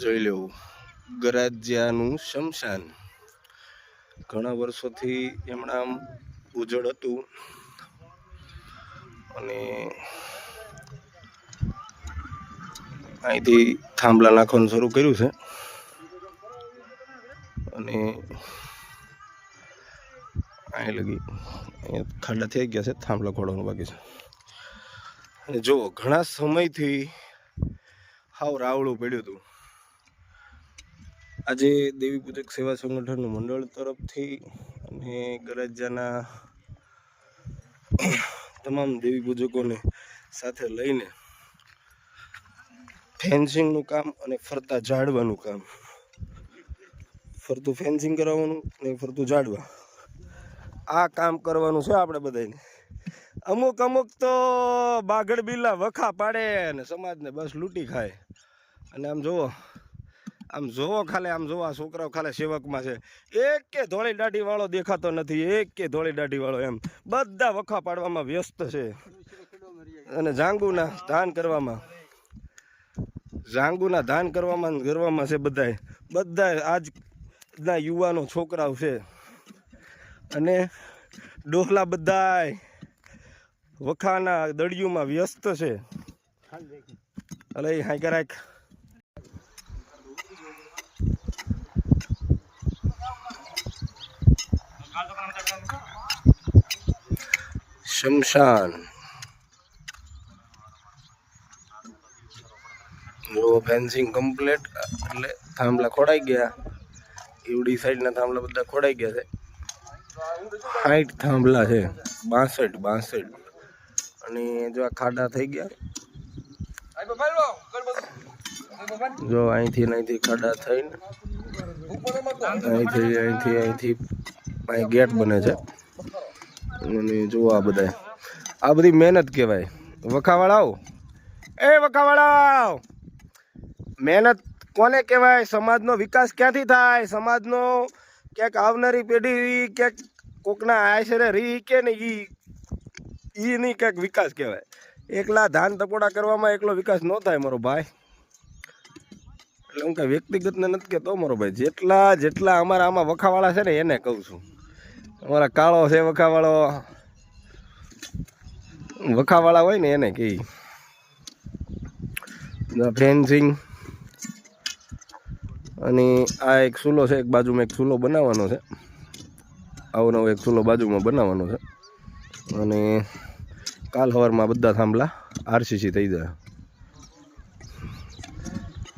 જોઈ લેવું. ગરાજ્યાનું શમશાન. ઘણા વર્ષોથી એમણે આમ ઉજળ હતું. અને અહીંથી થાંભલા નાખવાનું શરૂ કર્યું છે. અને અહીં લગી અહીંયા ખાડા થઈ ગયા છે, થાંભલા ખોડવાનું બાકી છે. અને જુઓ, ઘણા સમયથી હાવ રાવળું પડ્યું હતું. આજે દેવી પૂજક સેવા સંગઠનનું મંડળ તરફથી અને ગરજાના તમામ દેવી પૂજકોને સાથે લઈને ફેન્સિંગનું કામ અને ફરતા ઝાડવાનું કામ. ફરતું ફેન્સિંગ કરાવવાનું ને ફરતું ઝાડવા આ કામ કરવાનું છે આપણે બધાને અમુક અમુક તો બાગડ બિલ્લા વખા પાડે અને સમાજને બસ લૂંટી ખાય. અને આમ જુઓ આમ જોવો ખાલી, આમ જોવો છોકરાઓ ખાલી સેવકમાં છે. એક કે ધોળી દાઢી વાળો દેખાતો નથી, એક કે ધોળી દાઢી વાળો એમ. બધા વખા પાડવામાં વ્યસ્ત છે. અને જાંગુના દાન કરવામાં. જાંગુના દાન કરવામાં ગરવામાં છે બધાય. બધા આજના યુવાનો છોકરાઓ છે. અને ડોહલા બધાય વખાના દળિયુમાં વ્યસ્ત છે. અલે હાઈ કરાક શમશાન જો ફેન્સિંગ કમ્પ્લીટ એટલે થાંભલા ખોડાઈ ગયા. એવડી સાઈડના થાંભલા બધા ખોડાઈ ગયા છે. હાઈટ થાંભલા છે, બાસઠ બાસઠ. અને જો આ ખાડા થઈ ગયા. જો અહીંથી અહીંથી ખાડા થઈને, અહીંથી અહીંથી અહીંથી અહીં ગેટ બને છે. અને જુઓ આ બધા આ બધી મહેનત કહેવાય. વખાવાળાઓ એ વખાવાળાઓ મહેનત કોને કહેવાય? સમાજનો વિકાસ ક્યાંથી થાય? સમાજનો ક્યાંક આવનારી પેઢી ક્યાંક કોકના આશરે રી કે ને ઈ નહીં ક્યાંક વિકાસ કહેવાય. એકલા ધાન તપોડા કરવામાં એકલો વિકાસ ન થાય મારો ભાઈ. એટલે હું કાંઈ વ્યક્તિગતને નથી કહેતો મારો ભાઈ. જેટલા જેટલા અમારા આમાં વખાવાળા છે ને એને કહું છું. અમારા કાળો છે, વખાવાળો. વખાવાળા હોય ને એને કહી ફેન્સિંગ અને આ એક ચૂલો છે, એક બાજુમાં એક ચૂલો બનાવવાનો છે. આવો નવો એક ચૂલો બાજુમાં બનાવવાનો છે. અને કાલ સવારમાં બધા થાંભલા આરસીસી થઈ જાય.